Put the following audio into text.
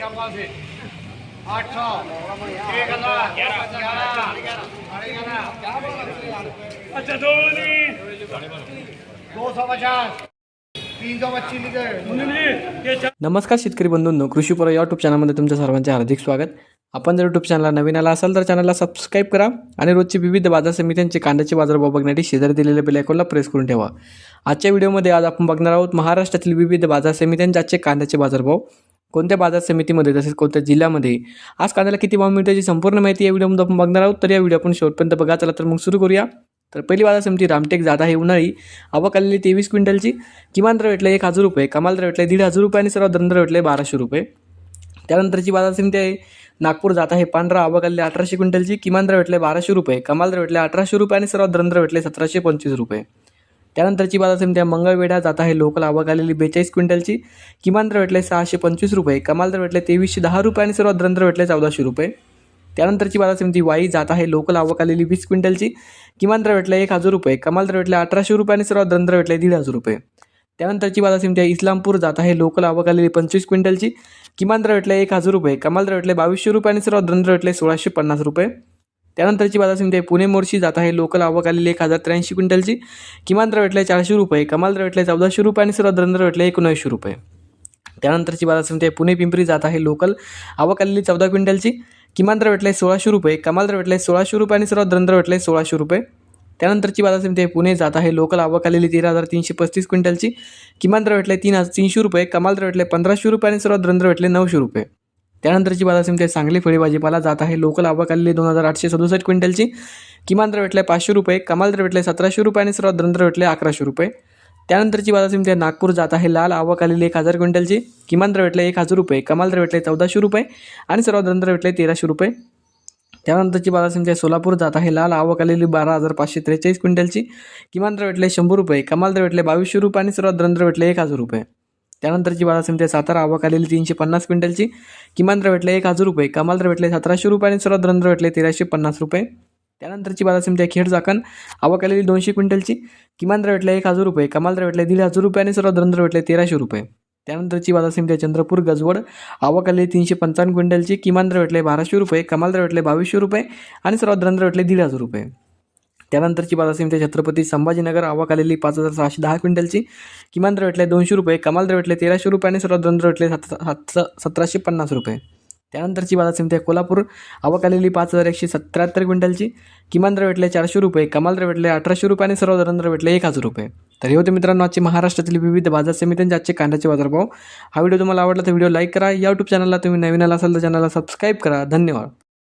क्या पास है आठ सौ एक हजार ग्यारह साढ़े ग्यारह अच्छा दो दो सौ पचास. नमस्कार शेतकरी बंधूंनो कृषीपर यूट्यूब चॅनलमध्ये तुमच्या सर्वांचे हार्दिक स्वागत. आपण जर यूट्यूब चॅनलला नवीन आला असाल तर चॅनलला सबस्क्राईब करा आणि रोजची विविध बाजार समित्यांचे कांद्याचे बाजारभाव बघण्यासाठी शेजारी दिलेल्या बेलायकोनला प्रेस करून ठेवा. आजच्या व्हिडिओमध्ये आज आपण बघणार आहोत महाराष्ट्रातील विविध बाजार समित्यांचे आजचे कांद्याचे बाजारभाव कोणत्या बाजार समितीमध्ये तसेच कोणत्या जिल्ह्यामध्ये? आज कांद्याला किती भाव मिळतो याची संपूर्ण माहिती या व्हिडिओमध्ये आपण बघणार आहोत. तर या व्हिडिओ आपण शेवटपर्यंत बघा. चला तर मग सुरू करूया. तर पहिली बाजार समिती रामटेक जादा आहे. उन्हाळी आवक आलेली तेवीस क्विंटलची. किमान दर भेटले एक हजार रुपये कमाल दर भेटले दीड हजार रुपये आणि सर्वात दर भेटले बाराशे रुपये. त्यानंतरची बाजार समिती आहे. नागपूर जात आहे. पांढरा आवक आलेली अठराशे क्विंटलची. किमान दर भेटले बाराशे रुपये कमाल दर भेटले अठराशे रुपये आणि सर्वात दर भेटले सतराशे पंचवीस रुपये. त्यानंतरची बाजार समिती मंगळवेढा जात आहे. लोकल आवक आलेली बेचाळीस क्विंटलची किमान दर भेटले सहाशे पंचवीस रुपये. कमाल दर भेटले तेवीसशे दहा रुपये आणि सर्वात दरंतर भेटले चौदाशे रुपये. त्यानंतरची बाजार समिती वाई जात आहे. लोकल आवक आलेली वीस क्विंटलची किमान दर भेटले एक हजार रुपये. कमाल दर भेटले अठराशे रुपये आणि सर्वात दरंतर भेटले दीड हजार रुपये. त्यानंतरची बाजार समिती इस्लामपूर जात आहे. लोकल आवक आलेली पंचवीस क्विंटलची किमान दर भेटले एक हजार रुपये. कमाल दर भेटले बावीसशे रुपये आणि सर्वात दरंतर भेटले सोळाशे पन्नास रुपये. त्यानंतरची बाजार समिती आहे. पुणे मोर्शी जात आहे. लोकल आवक आलेली एक हजार त्र्याऐंशी क्विंटलची. किमान दर भेटले चारशे रुपये. कमाल दर भेटले चौदाशे रुपये आणि सर्वात दर भेटले एकोणऐंशी रुपये. त्यानंतरची बाजार समिती आहे. पुणे पिंपरी जात आहे. लोकल आवक आलेली चौदा क्विंटलची. किमान दर भेटले सोळाशे रुपये. कमाल दर भेटले सोळाशे रुपये आणि सर्वात दर भेटले सोळाशे रुपये. त्यानंतरची बाजार समिती आहे. पुणे जात आहे. लोकल आवक आलेली तेरा हजार तीनशे पस्तीस क्विंटलची. किमान दर भेटले तीन हजार तीनशे रुपये. कमाल दर भेटले पंधराशे रुपये आणि सर्वात दर भेटले नऊशे रुपये. त्यानंतरची बाजार समिती आहे सांगली फळी भाजीपाला जात आहे. लोकल आवक आलेली दोन हजार आठशे सदुसष्ट क्विंटलची. किमान दर भेटले पाचशे रुपये कमाल दर भेटले सतराशे रुपये आणि सर्वात दरंतर भेटले अकराशे रुपये. त्यानंतरची बाजार समिती आहे नागपूर जात आहे. लाल आवक आलेली एक हजार क्विंटलची. किमान दर भेटले एक हजार रुपये कमाल दर भेटले चौदाशे रुपये आणि सर्वात दरंतर भेटले तेराशे रुपये. त्यानंतरची बाजार समिती आहे सोलापूर जात आहे. लाल आवक आलेली बारा हजार पाचशे त्रेचाळीस क्विंटलची. किमान दर भेटले शंभर रुपये कमाल दर भेटले बावीसशे रुपये आणि सर्वात दरंतर भेटले एक हजार रुपये. त्यानंतरची बाजार समिती आहे सातारा आवक आलेली तीनशे पन्नास क्विंटलची. किमान दर भेटले एक हजार रुपये कमाल दर भेटले सतराशे रुपये आणि सर्वात दर भेटले तेराशे पन्नास रुपये. त्यानंतरची बाजार समिती आहे खेड चाकण आवक आलेली दोनशे क्विंटलची. किमान दर भेटले एक हजार रुपये कमाल दर भेटले दीड हजार रुपये आणि सर्वात दर भेटले तेराशे रुपये. त्यानंतरची बाजार समिती आहे चंद्रपूर गजवड आवक आलेली तीनशे पंचावन्न क्विंटलची. किमान दर भेटले बाराशे रुपये कमाल दर भेटले बावीसशे रुपये आणि सर्वात दर भेटले दीड हजार रुपये. त्यानंतरची बाजार समिती छत्रपती संभाजीनगर आवक आलेली पाच हजार सहाशे दहा क्विंटलची. किमान दर भेटले दोनशे रुपये कमाल दर भेटले तेराशे रुपये आणि सर्वात दर भेटले सत सात सतराशे पन्नास रुपये. त्यानंतरची बाजार समिती आहे कोल्हापूर आवक आलेली पाच हजार एकशे सत्त्याहत्तर क्विंटलची. किमान दर भेटले चारशे रुपये कमाल दर भेटले अठराशे रुपये आणि सर्व दर भेटले एक हजार रुपये. तर हे होते मित्रांनो आजचे महाराष्ट्रातील विविध बाजार समित्यांचे आजचे कांद्याचे बाजारभाव. हा व्हिडिओ तुम्हाला आवडला तर व्हिडिओ लाईक करा. या यूट्यूब चॅनलला तुम्ही नवीन आला असाल तर चॅनलला सबस्क्राईब करा. धन्यवाद.